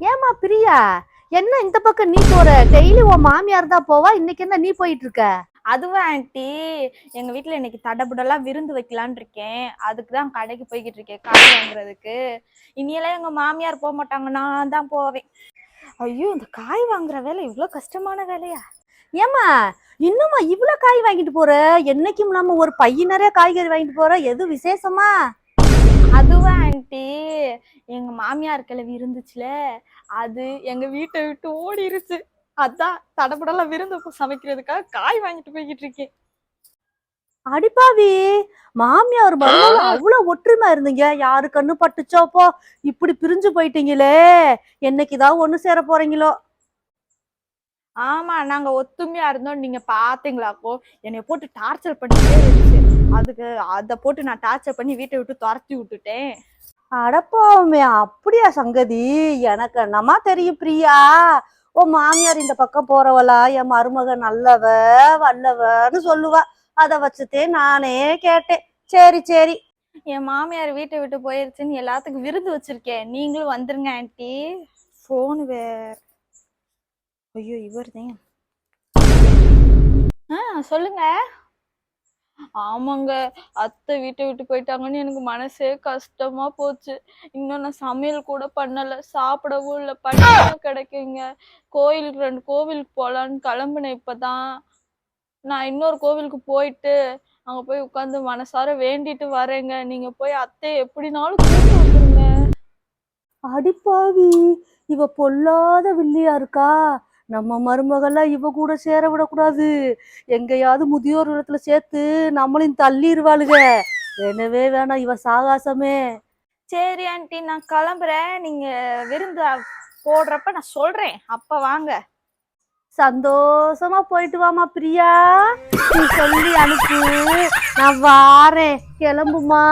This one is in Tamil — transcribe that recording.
ஏமா பிரியா? என்ன இந்த பக்கம் நீ போற? டெய்லி உன் மாமியார் தான் போவா? இன்னைக்கு என்ன நீ போயிட்டு இருக்க அதுவா ஆண்டி. எங்க வீட்ல இன்னைக்கு தடபுடலாம் விருந்து வைக்கலான்னு இருக்கேன். அதுக்கு தான் கடைக்கு போய்கிட்டு இருக்கேன் காய் வாங்குறதுக்கு. இனியெல்லாம் எங்க மாமியார் போக மாட்டாங்க. நான் தான் போவேன். ஐயோ இந்த காய் வாங்குற வேலை இவ்வளோ கஷ்டமான வேலையா? ஏமா இன்னுமா இவ்வளவு காய் வாங்கிட்டு போற? என்னைக்கும் இல்லாம ஒரு பைய நிறைய காய்கறி வாங்கிட்டு போற? எது விசேஷமா? அதுவா ஆண்டி எங்க மாமியார் கிளவி இருந்துச்சுல அது எங்க வீட்டை விட்டு ஓடிருச்சு. அதான் தடபுடலாம் விருந்து சமைக்கிறதுக்காக காய் வாங்கிட்டு போய்கிட்டு இருக்கேன். அடிப்பாவி மாமியார் மருமகள் அவ்வளவு ஒற்றுமை இருந்தீங்க. யாரு கண்ணு பட்டுச்சோப்போ இப்படி பிரிஞ்சு போயிட்டீங்களே. என்னைக்குதான் ஒண்ணு சேர போறீங்களோ? ஆமா நாங்க ஒத்துமையா இருந்தோம். நீங்க பாத்தீங்களாக்கோ என்னைய போட்டு டார்ச்சர் பண்ணிட்டே இருந்துச்சு. அதுக்கு அத போட்டு நான் டார்ச்சர் பண்ணி வீட்டை விட்டு துரத்தி விட்டுட்டேன். அடப்பாவுமே அப்படியா சங்கதி? எனக்கு என்னமா தெரியும் பிரியா? ஓ மாமியார் இந்த பக்கம் போறவளா? என் மருமக நல்லவ வல்லவன்னு சொல்லுவா. அத வச்சுட்டே நானே கேட்டேன். சரி சரி. என் மாமியார் வீட்டை விட்டு போயிருச்சுன்னு எல்லாத்துக்கும் விருது வச்சிருக்கேன் நீங்களும் வந்துருங்க ஆன்ட்டி ஃபோன் வேற ஐயோ இவர் தான் ஆ சொல்லுங்க. ஆமாங்க அத்தை வீட்டை விட்டு போயிட்டாங்கன்னு எனக்கு மனசே கஷ்டமா போச்சு. இன்னும் நான் சமையல் கூட பண்ணல சாப்பிடவும் இல்லை பண்ணவும் கிடைக்குங்க. கோயிலுக்கு ரெண்டு கோவிலுக்கு போகலான்னு கிளம்புனேன் இப்பதான். நான் இன்னொரு கோவிலுக்கு போயிட்டு அங்க போய் உட்காந்து மனசார வேண்டிட்டு வரேங்க. நீங்க போய் அத்தை எப்படினாலும் கூப்பிட்டு வந்துருங்க. அடிப்பாவி இவ பொல்லாத வில்லியா இருக்கா? நம்ம மருமகள்லாம் இவ கூட சேர விடக்கூடாது. எங்கேயாவது முதியோர் இடத்துல சேர்த்து நம்மளையும் தள்ளிடுவாளுக வேணவே வேணாம் இவ சாகாசமே. சரி ஆண்டி நான் கிளம்புறேன். நீங்க விருந்து போடுறப்ப நான் சொல்றேன். அப்ப வாங்க. சந்தோஷமா போயிட்டு வாமா பிரியா. நீ சொல்லி அனுப்பு. நான் வாரேன். கிளம்புமா?